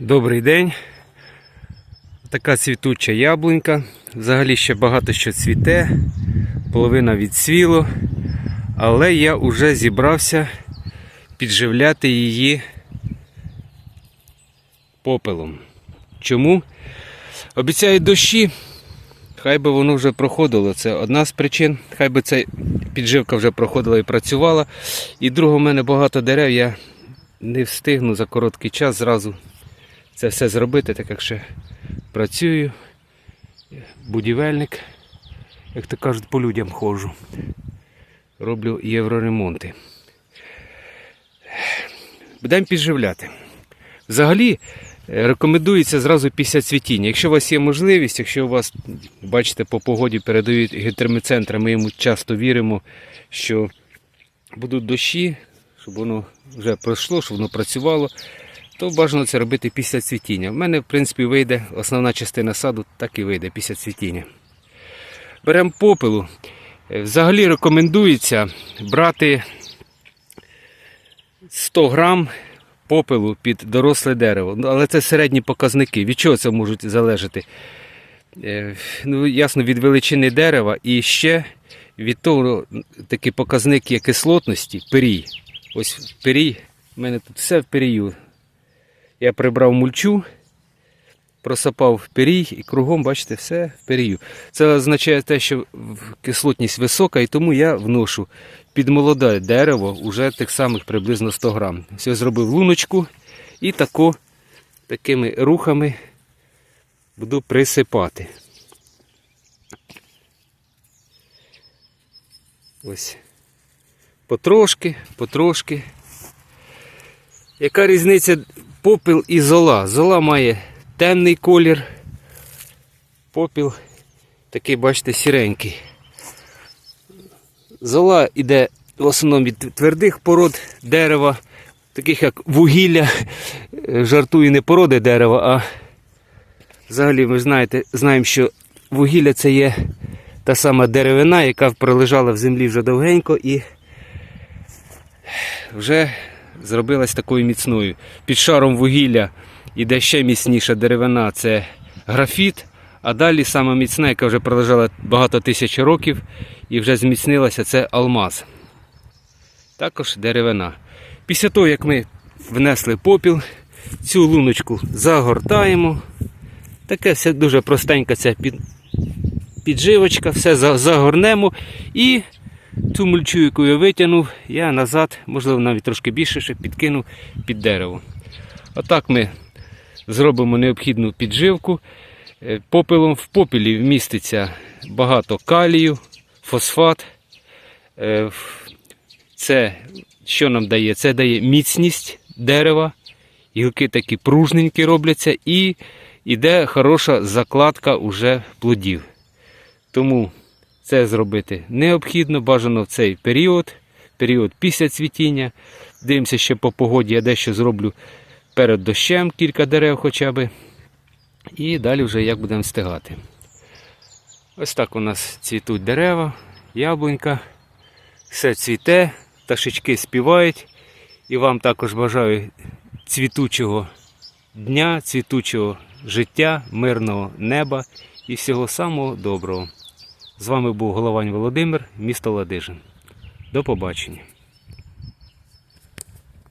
Добрий день. Така цвітуча яблунька. Взагалі ще багато що цвіте, половина відсвіло, але я вже зібрався підживляти її попелом. Чому? Обіцяють дощі, хай би воно вже проходило. Це одна з причин. Хай би ця підживка вже проходила і працювала. І друге, у мене багато дерев, я не встигну за короткий час зразу це все зробити, так як ще працюю. Будівельник, як то кажуть, по людям ходжу. Роблю євроремонти. Будемо підживляти. Взагалі е, рекомендується зразу після цвітіння. Якщо у вас є можливість, якщо у вас, бачите, по погоді передають гідрометцентри, ми йому часто віримо, що будуть дощі, щоб воно вже пройшло, щоб воно працювало, то бажано це робити після цвітіння. У мене, в принципі, вийде основна частина саду, так і вийде після цвітіння. Беремо попелу. Е, Взагалі рекомендується брати 100 грам попелу під доросле дерево. Ну, Але це середні показники. Від чого це можуть залежати? Е, Ну, ясно, від величини дерева і ще від того такий показник є кислотності, перій. Ось перій, в мене тут все в перію. Я прибрав мульчу, просапав перій і кругом, бачите, все в перію. Це означає те, що кислотність висока, і тому я вношу під молоде дерево вже тих самих приблизно 100 грам. Я зробив луночку і тако, такими рухами буду присипати. Ось. Потрошки, потрошки. Яка різниця попіл і зола? Зола має темний колір, попіл такий, бачите, сіренький. Зола йде в основному від твердих пород дерева, таких як вугілля, Е, жартую не породи дерева, а взагалі ви знаєте, знаємо, що вугілля це є та сама деревина, яка пролежала в землі вже довгенько і вже зробилась такою міцною. Під шаром вугілля іде ще міцніша деревина, це графіт, а далі сама міцна, яка вже пролежала багато тисяч років і вже зміцнилася, це алмаз. Також деревина. Після того, як ми внесли попіл, цю луночку загортаємо. Таке все дуже простенька ця підживочка, все загорнемо і цю мульчу, яку я витягнув, я назад, можливо, навіть трошки більше ще підкинув під дерево. Отак ми зробимо необхідну підживку. Е, Попелом в попелі вміститься багато калію, фосфат. Е, Це що нам дає? Це дає міцність дерева, гілки такі пружненькі робляться і йде хороша закладка уже плодів. Тому це зробити необхідно, бажано в цей період, період після цвітіння. Дивимося ще по погоді, я дещо зроблю перед дощем кілька дерев хоча б. І далі вже як будемо встигати. Ось так у нас цвітуть дерева, яблунька, все цвіте, пташечки співають. І вам також бажаю цвітучого дня, цвітучого життя, мирного неба і всього самого доброго. З вами був Головань Володимир, місто Ладижин. До побачення.